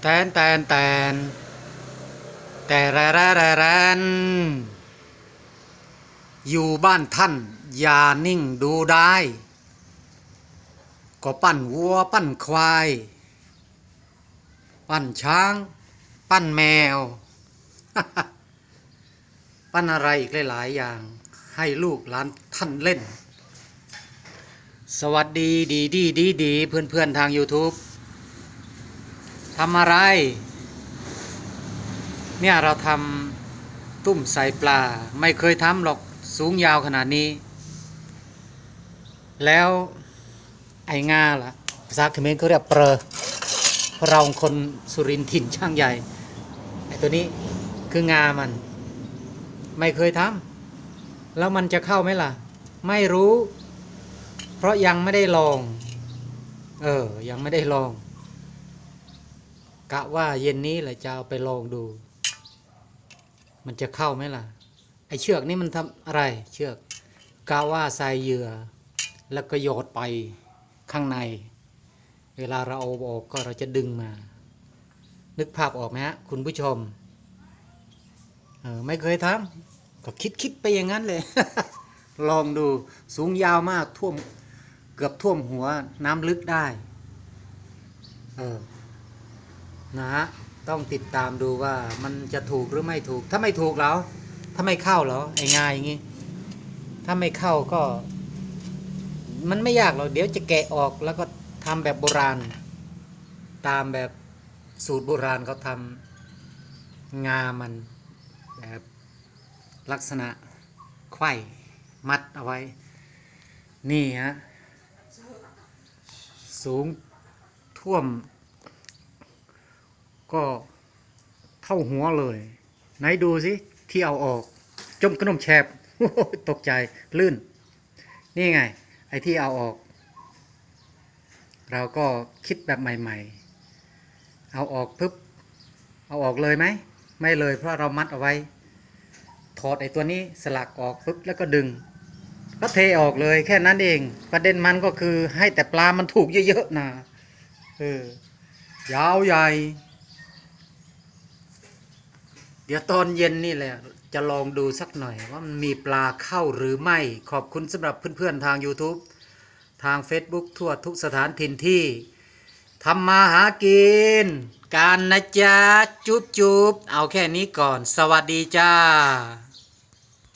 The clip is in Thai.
แตนแตนแตนแต่แรแรแรแรนอยู่บ้านท่าน อย่านิ่งดูได้ ก็ปั้นวัวปั้นควาย ปั้นช้าง ปั้นแมว ปั้นอะไรอีกหลาย ๆ อย่าง ให้ลูกหลานท่านเล่น สวัสดีดีดีดีดีเพื่อนเพื่อนๆทาง YouTube ทำอะไร เนี่ยเราทำตุ้มใส่ปลา ไม่เคยทำหรอกสูงยาวขนาดนี้ แล้วไอ้งาล่ะภาษาเขมรเขาเรียกเปรอเราะเราคนสุรินถิ่นช่างใหญ่ไอ้ตัวนี้คืองามัน ไม่เคยทำแล้วมันจะเข้าไหมล่ะ ไม่รู้ เพราะยังไม่ได้ลอง เออ ยังไม่ได้ลอง กะว่าเย็นนี้แหละจะเอาไปลองดู มันจะเข้าไหมล่ะ ไอเชือกนี่มันทำอะไร เชือกกะว่าใส่เหยื่อ แล้วก็โยดไปข้างใน เวลาเราเอาออกก็เราจะดึงมา นึกภาพออกไหมฮะคุณผู้ชมเออไม่เคยทำก็คิดคิดไปอย่างนั้นเลย ลองดูสูงยาวมากท่วมเกือบท่วมหัวน้ำลึกได้เออ นะฮะต้องติดตามดูว่ามันจะถูกหรือไม่ถูก ถ้าไม่ถูกแล้ว ถ้าไม่เข้าเหรอไอ้ง่ายอย่างงี้ ถ้าไม่เข้าก็ มันไม่ยากหรอกเดี๋ยวจะแกะออกแล้วก็ทำแบบโบราณ ตามแบบสูตรโบราณเขาทำงามันแบบลักษณะไขว้มัดเอาไว้ นี่ฮะสูงท่วม ก็เข้าหัวเลย ไหนดูสิที่เอาออก จมขนมแฉบตกใจลื่น นี่ไง ไอ้ที่เอาออก เราก็คิดแบบใหม่ ๆ เอาออกปึ๊บเอาออกเลยไหม ไม่เลยเพราะเรามัดเอาไว้ ถอดไอ้ตัวนี้สลักออกปึ๊บแล้วก็ดึง ก็เทออกเลยแค่นั้นเอง ประเด็นมันก็คือให้แต่ปลามันถูกเยอะๆนะเออยาวใหญ่ เดี๋ยวตอนเย็นนี่แหละจะลองดูสักหน่อยว่ามันมีปลาเข้าหรือไม่ ขอบคุณสำหรับเพื่อนๆทาง YouTube ทาง Facebook ทั่วทุกสถานทินที่ทำมาหากิน การนะจ๊ะจุ๊บจุบเอาแค่นี้ก่อน สวัสดีจ้า